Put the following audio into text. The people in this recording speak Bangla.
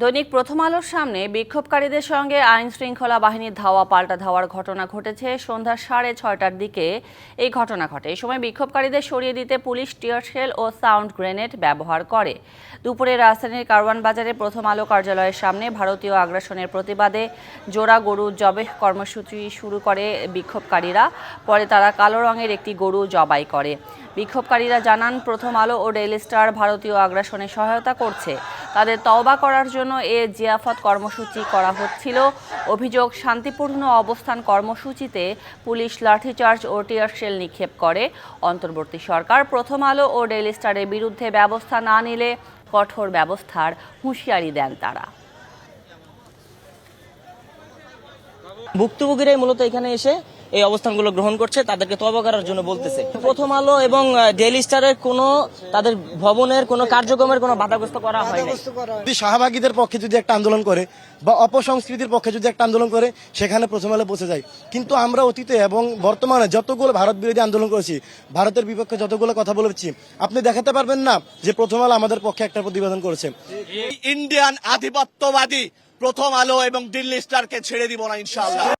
দৈনিক প্রথম আলোর সামনে বিক্ষোভকারীদের সঙ্গে আইন শৃঙ্খলা বাহিনীর ধাওয়া পাল্টা ধাওয়ার ঘটনা ঘটেছে সন্ধ্যা সাড়ে ছয়টার দিকে। এই ঘটনা ঘটে। এই সময় বিক্ষোভকারীদের সরিয়ে দিতে পুলিশ টিয়ারশেল ও সাউন্ড গ্রেনেড ব্যবহার করে। দুপুরে রাজধানীর কারওয়ান বাজারে প্রথম আলো কার্যালয়ের সামনে ভারতীয় আগ্রাসনের প্রতিবাদে জোড়া গরু জবেহ কর্মসূচি শুরু করে বিক্ষোভকারীরা। পরে তারা কালো রঙের একটি গরু জবাই করে। বিক্ষোভকারীরা জানান, প্রথম আলো ও ডেইলি স্টার ভারতীয় আগ্রাসনে সহায়তা করছে। তাদের তওবা করার জন্য এ জিয়াফত কর্মসূচি করা হচ্ছিল। অভিযোগ, শান্তিপূর্ণ অবস্থান কর্মসূচিতে পুলিশ লাঠিচার্জ ও টিয়ারশেল নিক্ষেপ করে। অন্তর্বর্তী সরকার প্রথম আলো ও ডেইলি স্টারের বিরুদ্ধে ব্যবস্থা না নিলে কঠোর ব্যবস্থার হুঁশিয়ারি দেন তারা। ভুক্তভোগীরাই মূলত এখানে এসে এই অবস্থানগুলো গ্রহণ করছে তাদেরকে তবা করার জন্য বলতেছে। প্রথম আলো এবং ডেইলি স্টারের কোনো তাদের ভবনের কোনো কার্যক্রমের কোনো বাধাগ্রস্ত করা হয়নি। যদি শাহবাগীদের পক্ষে যদি একটা আন্দোলন করে বা অপসংস্কৃতির পক্ষে যদি একটা আন্দোলন করে সেখানে প্রথম আলো পৌঁছে যায়। কিন্তু আমরা অতীতে এবং বর্তমানে যতগুলো ভারত বিরোধী আন্দোলন করেছি ভারতের বিপক্ষে যতগুলো কথা বলেছি আপনি দেখাতে পারবেন না যে প্রথম আলো আমাদের পক্ষে একটা প্রতিবেদন করেছে। ইন্ডিয়ান আধিপত্যবাদী প্রথম আলো এবং দিল্লি স্টারকে ছেড়ে দিব না ইনশাআল্লাহ।